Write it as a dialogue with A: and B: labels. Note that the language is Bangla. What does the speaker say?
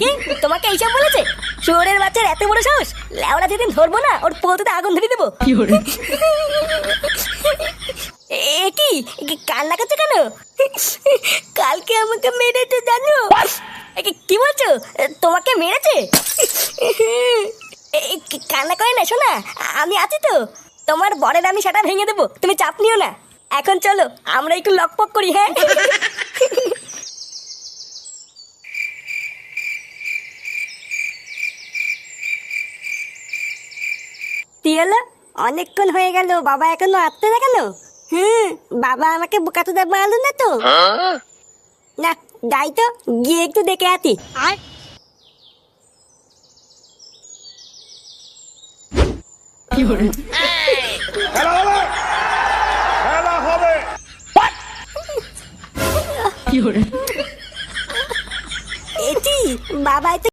A: কি? তোমাকে এইসব বলেছে? শুয়োরের বাচ্চার এত বড় সাহস? লেওড়া যেদিন ধরবো না ওর আগুন ধরে দেবো। এ কি? কান্না করছ কেন? কালকে আমাকে মেরেছে জানো? কি বলছো? তোমাকে মেরেছে? কান্না করে না শোনা? আমি আছি তো। তোমার বরের আমি সেটা ভেঙে দেবো। তুমি চাপ নিও না। এখন চলো আমরা একটু লকপক করি হ্যাঁ? কি হলো? অনেকক্ষণ হয়ে গেল বাবা এখনও আসতে না কেন? হুম বাবা আমাকে বোকাতে দেব মারলো না তো। না যাই তো গিয়ে একটু দেখে আতি আর? এটি বাবা এত